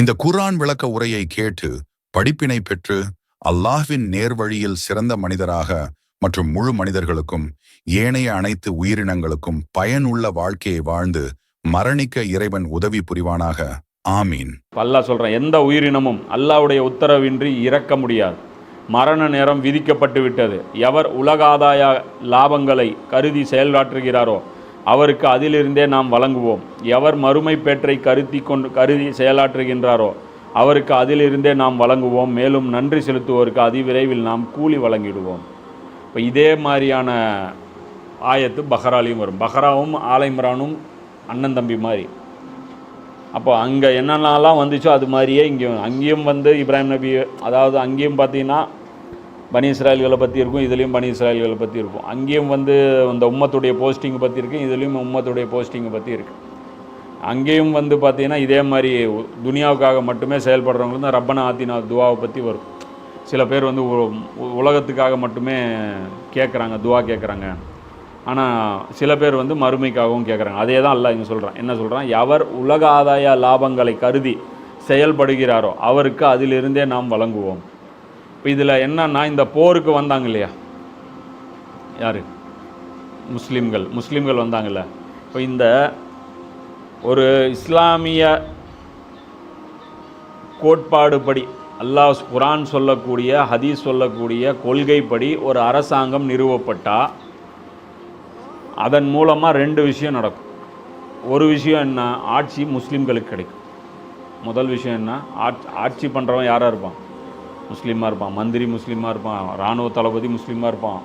இந்த குர்ஆன் விளக்க உரையை கேட்டு படிப்பினை பெற்று அல்லாஹ்வின் நேர்வழியில் சிறந்த மனிதராக மற்றும் முழு மனிதர்களுக்கும் ஏனைய அனைத்து உயிரினங்களுக்கும் பயனுள்ள வாழ்க்கையை வாழ்ந்து மரணிக்க இறைவன் உதவி புரிவானாக. ஆமீன். அல்லாஹ் சொல்கிறேன் எந்த உயிரினமும் அல்லாஹ்வுடைய உத்தரவின்றி இறக்க முடியாது. மரண நேரம் விதிக்கப்பட்டு விட்டது. எவர் உலகாதாய லாபங்களை கருதி செயலாற்றுகிறாரோ அவருக்கு அதிலிருந்தே நாம் வழங்குவோம். எவர் மறுமை பேற்றை கருத்தி கொண்டு கருதி செயலாற்றுகின்றாரோ அவருக்கு அதிலிருந்தே நாம் வழங்குவோம். மேலும் நன்றி செலுத்துவோருக்கு அதிவிரைவில் நாம் கூலி வழங்கிடுவோம். இப்போ இதே மாதிரியான ஆயத்து பஹ்ராலையும் வரும். பஹ்ராவும் ஆலைமரானும் அண்ணன் தம்பி மாதிரி. அப்போ அங்கே என்னென்னலாம் வந்துச்சோ அது மாதிரியே இங்கேயும் அங்கேயும் வந்து இப்ராஹிம் நபி அதாவது அங்கேயும் பார்த்தீங்கன்னா பனி இஸ்ராயல்களை பற்றி இருக்கும் இதுலேயும் பனி இஸ்ராயல்களை பற்றி இருக்கும். அங்கேயும் வந்து இந்த உம்மத்துடைய போஸ்டிங்கை பற்றி இருக்குது இதுலேயும் உம்மத்துடைய போஸ்டிங்கை பற்றி இருக்குது அங்கேயும் வந்து பார்த்தீங்கன்னா இதே மாதிரி துனியாவுக்காக மட்டுமே செயல்படுறவங்களுக்கு தான் ரப்பனா ஆத்தினா துவாவை பற்றி வரும். சில பேர் வந்து உலகத்துக்காக மட்டுமே கேட்குறாங்க துவா கேட்குறாங்க ஆனால் சில பேர் வந்து மறுமைக்காகவும் கேட்குறாங்க அதே தான் அல்ல இங்கே சொல்கிறான் என்ன சொல்கிறான் எவர் உலக ஆதாய லாபங்களை கருதி செயல்படுகிறாரோ அவருக்கு அதிலிருந்தே நாம் வழங்குவோம். இதில் என்னன்னா இந்த போருக்கு வந்தாங்க இல்லையா யார்? முஸ்லீம்கள் முஸ்லீம்கள் வந்தாங்கல்ல. இப்போ இந்த ஒரு இஸ்லாமிய கோட்பாடுபடி அல்லாஹ் குரான் சொல்லக்கூடிய ஹதீஸ் சொல்லக்கூடிய கொள்கைப்படி ஒரு அரசாங்கம் நிறுவப்பட்டால் அதன் மூலமாக ரெண்டு விஷயம் நடக்கும். ஒரு விஷயம் என்ன? ஆட்சி முஸ்லீம்களுக்கு கிடைக்கும். முதல் விஷயம் என்ன? ஆட்சி ஆட்சி பண்ணுறவன் யாராக இருப்பான்? முஸ்லீமாக இருப்பான் மந்திரி முஸ்லீமாக இருப்பான் இராணுவ தளபதி முஸ்லீமாக இருப்பான்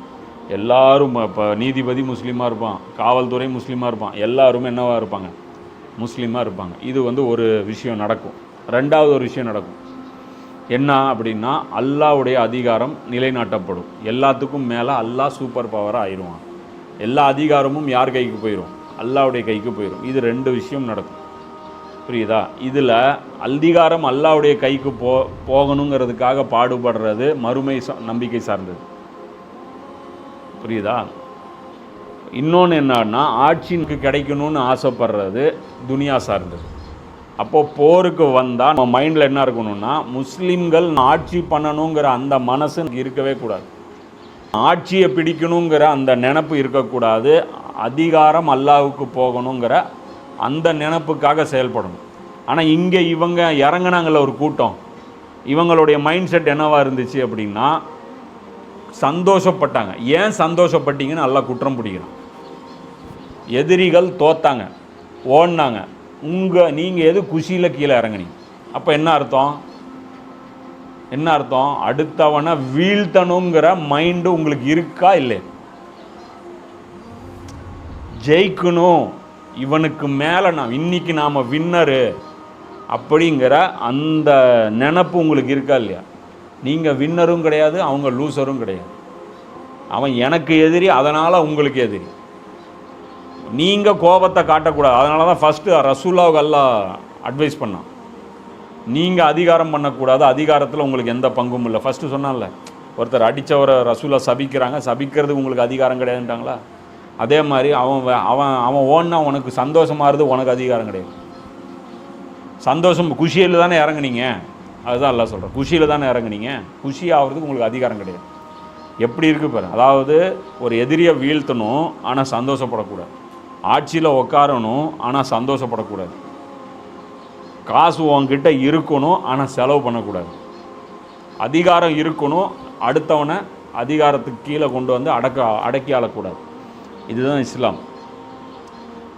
எல்லாரும் இப்போ நீதிபதி முஸ்லீமாக இருப்பான் காவல்துறை முஸ்லீமாக இருப்பான் எல்லாருமே என்னவாக இருப்பாங்க? முஸ்லீமாக இருப்பாங்க. இது வந்து ஒரு விஷயம் நடக்கும். ரெண்டாவது ஒரு விஷயம் நடக்கும். என்ன அப்படின்னா அல்லாஹ்வுடைய அதிகாரம் நிலைநாட்டப்படும். எல்லாத்துக்கும் மேலே அல்லாஹ் சூப்பர் பவராக ஆயிடுவான். எல்லா அதிகாரமும் யார் கைக்கு போயிடும் அல்லாவுடைய கைக்கு போயிடும் இது ரெண்டு விஷயம் நடக்கும். புரியுதா? இதில் அதிகாரம் அல்லாவுடைய கைக்கு போ போகணுங்கிறதுக்காக பாடுபடுறது மறுமை நம்பிக்கை சார்ந்தது. புரியுதா? இன்னொன்று என்னன்னா ஆட்சிக்கு கிடைக்கணும்னு ஆசைப்படுறது துனியா சார்ந்தது. அப்போது போருக்கு வந்தால் நம்ம மைண்டில் என்ன இருக்கணும்னா முஸ்லீம்கள் ஆட்சி பண்ணணுங்கிற அந்த மனசு இருக்கவே கூடாது. ஆட்சியை பிடிக்கணுங்கிற அந்த நினப்பு இருக்கக்கூடாது. அதிகாரம் அல்லாவுக்கு போகணுங்கிற அந்த நினப்புக்காக செயல்படணும். ஆனால் இங்கே இவங்க இறங்கினாங்கள ஒரு கூட்டம். இவங்களுடைய மைண்ட் செட் என்னவாக இருந்துச்சு அப்படின்னா சந்தோஷப்பட்டாங்க. ஏன் சந்தோஷப்பட்டீங்கன்னு நல்லா குற்றம் பிடிக்கிறான் எதிரிகள் தோத்தாங்க ஓடினாங்க. உங்கள் நீங்கள் எது குஷியில் கீழே இறங்குனீங்க? அப்போ என்ன அர்த்தம்? என்ன அர்த்தம்? அடுத்தவனை வீழ்த்தணுங்கிற மைண்டு உங்களுக்கு இருக்கா இல்லை ஜெயிக்கணும். இவனுக்கு மேலே நான் இன்னைக்கு நாம் வின்னரு அப்படிங்கிற அந்த நினப்பு உங்களுக்கு இருக்கா இல்லையா? நீங்கள் வின்னரும் கிடையாது அவங்க லூசரும் கிடையாது. அவன் எனக்கு எதிரி அதனால் உங்களுக்கு எதிரி. நீங்கள் கோபத்தை காட்டக்கூடாது. அதனால தான் ஃபஸ்ட்டு ரசூல்லாவுக்கு எல்லாம் அட்வைஸ் பண்ணான். நீங்கள் அதிகாரம் பண்ணக்கூடாது அதிகாரத்தில் உங்களுக்கு எந்த பங்கும் இல்லை. ஃபஸ்ட்டு சொன்னான்ல ஒருத்தர் அடித்தவரை ரசூலா சபிக்கிறாங்க சபிக்கிறது உங்களுக்கு அதிகாரம் கிடையாதுன்ட்டாங்களா? அதே மாதிரி அவன் அவன் அவன் ஓன்னா உனக்கு சந்தோஷமாக இருந்து உனக்கு அதிகாரம் கிடையாது. சந்தோஷம் குஷியில் தானே இறங்குனீங்க. அதுதான் எல்லாம் சொல்கிறேன் குஷியில் தானே இறங்குனீங்க. குஷி ஆகிறதுக்கு உங்களுக்கு அதிகாரம் கிடையாது. எப்படி இருக்குது பாரு. அதாவது ஒரு எதிரியை வீழ்த்தணும் ஆனால் சந்தோஷப்படக்கூடாது. ஆட்சியில் உட்காரணும் ஆனால் சந்தோஷப்படக்கூடாது. காசு உன்கிட்ட இருக்கணும் ஆனால் செலவு பண்ணக்கூடாது. அதிகாரம் இருக்கணும் அடுத்தவனை அதிகாரத்துக்கு கீழே கொண்டு வந்து அடக்க அடக்கி ஆளக்கூடாது இதுதான் இஸ்லாம்.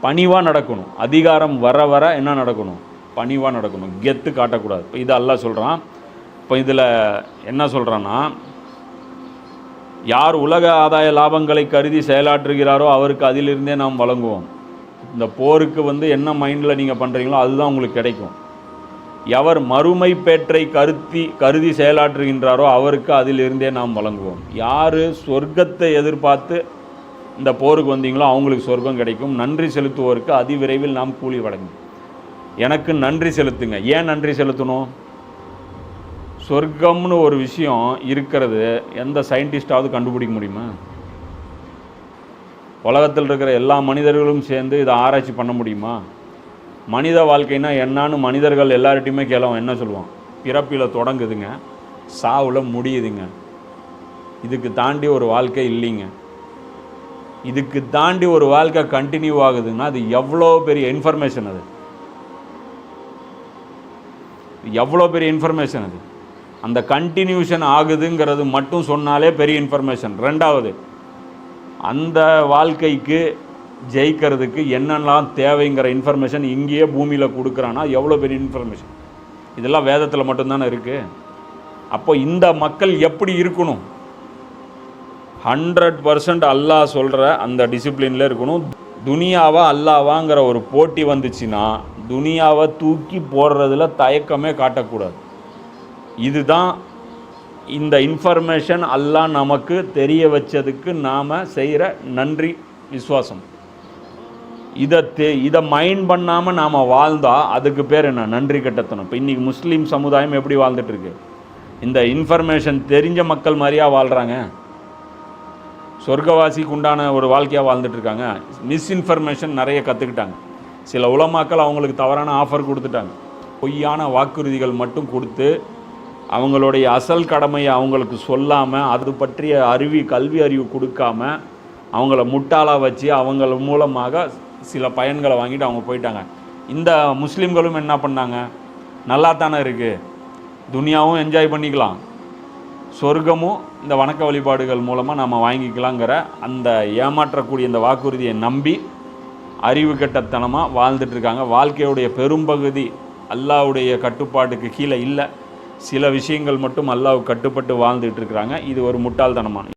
பணிவாக நடக்கணும். அதிகாரம் வர வர என்ன நடக்கணும்? பணிவாக நடக்கணும். கெத்து காட்டக்கூடாது. இப்போ இது அல்லா சொல்கிறான் இப்போ இதில் என்ன சொல்கிறான்னா யார் உலக ஆதாய லாபங்களை கருதி செயலாற்றுகிறாரோ அவருக்கு அதிலிருந்தே நாம் வழங்குவோம். இந்த போருக்கு வந்து என்ன மைண்டில் நீங்கள் பண்ணுறீங்களோ அதுதான் உங்களுக்கு கிடைக்கும். எவர் மறுமை பேற்றை கருத்தி கருதி செயலாற்றுகின்றாரோ அவருக்கு அதிலிருந்தே நாம் வழங்குவோம். யார் சொர்க்கத்தை எதிர்பார்த்து இந்த போருக்கு வந்தீங்களோ அவங்களுக்கு சொர்க்கம் கிடைக்கும். நன்றி செலுத்துவோருக்கு அதிவிரைவில் நாம் கூலி வழங்கும். எனக்கு நன்றி செலுத்துங்க. ஏன் நன்றி செலுத்தணும்? சொர்க்கம்னு ஒரு விஷயம் இருக்கிறது எந்த சயின்டிஸ்டாவது கண்டுபிடிக்க முடியுமா? உலகத்தில் இருக்கிற எல்லா மனிதர்களும் சேர்ந்து இதை ஆராய்ச்சி பண்ண முடியுமா? மனித வாழ்க்கைனா என்னன்னு மனிதர்கள் எல்லார்ட்டையுமே கேளவும் என்ன சொல்லுவோம் பிறப்பில் தொடங்குதுங்க சாவில் முடியுதுங்க. இதுக்கு தாண்டி ஒரு வாழ்க்கை இல்லைங்க. இதுக்கு தாண்டி ஒரு வாழ்க்கை கண்டினியூ ஆகுதுன்னா அது எவ்வளோ பெரிய இன்ஃபர்மேஷன் அது? எவ்வளோ பெரிய இன்ஃபர்மேஷன் அது? அந்த கண்டினியூஷன் ஆகுதுங்கிறது மட்டும் சொன்னாலே பெரிய இன்ஃபர்மேஷன் ரெண்டாவது அந்த வாழ்க்கைக்கு ஜெயிக்கிறதுக்கு என்னெல்லாம் தேவைங்கிற இன்ஃபர்மேஷன் இங்கேயே பூமியில் கொடுக்குறான்னா எவ்வளோ பெரிய இன்ஃபர்மேஷன் இதெல்லாம் வேதத்தில் மட்டும்தானே இருக்குது அப்போ இந்த மக்கள் எப்படி இருக்கணும்? ஹண்ட்ரட் பர்சன்ட் அல்லாஹ் சொல்கிற அந்த டிசிப்ளினில் இருக்கணும். துனியாவா அல்லாவாங்கிற ஒரு போட்டி வந்துச்சுன்னா துனியாவை தூக்கி போடுறதுல தயக்கமே காட்டக்கூடாது. இதுதான் இந்த இன்ஃபர்மேஷன் அல்லாஹ் நமக்கு தெரிய வச்சதுக்கு நாம் செய்கிற நன்றி விஸ்வாசம் இதை தே இதை மைண்ட் பண்ணாமல் நாம் வாழ்ந்தால் அதுக்கு பேர் என்ன? நன்றி கட்டத்தனம். இப்போ இன்றைக்கி முஸ்லீம் சமுதாயம் எப்படி வாழ்ந்துட்டுருக்கு இந்த இன்ஃபர்மேஷன் தெரிஞ்ச மக்கள் மாதிரியா வாழ்கிறாங்க சொர்க்கவாசிக்கு உண்டான ஒரு வாழ்க்கையாக வாழ்ந்துட்டுருக்காங்க. மிஸ்இன்ஃபர்மேஷன் நிறைய கற்றுக்கிட்டாங்க சில உலமாக்கள் அவங்களுக்கு தவறான ஆஃபர் கொடுத்துட்டாங்க. பொய்யான வாக்குறுதிகள் மட்டும் கொடுத்து அவங்களுடைய அசல் கடமையை அவங்களுக்கு சொல்லாமல் அது பற்றிய அறிவி கல்வி அறிவு கொடுக்காம அவங்கள முட்டாளாக வச்சு அவங்கள மூலமாக சில பயன்களை வாங்கிட்டு அவங்க போயிட்டாங்க. இந்த முஸ்லீம்களும் என்ன பண்ணாங்க? நல்லா தானே இருக்குது துனியாவும் என்ஜாய் பண்ணிக்கலாம். சொர்க்கமும் இந்த வணக்க வழிபாடுகள் மூலமாக நம்ம வாங்கிக்கலாங்கிற அந்த ஏமாற்றக்கூடிய இந்த வாக்குறுதியை நம்பி அறிவு கெட்டத்தனமாக வாழ்ந்துட்டுருக்காங்க. வாழ்க்கையுடைய பெரும்பகுதி அல்லாஹ்வுடைய கட்டுப்பாட்டுக்கு கீழே இல்லை. சில விஷயங்கள் மட்டும் அல்லாஹ் கட்டுப்பட்டு வாழ்ந்துட்டு இருக்கிறாங்க இது ஒரு முட்டாள்தனமான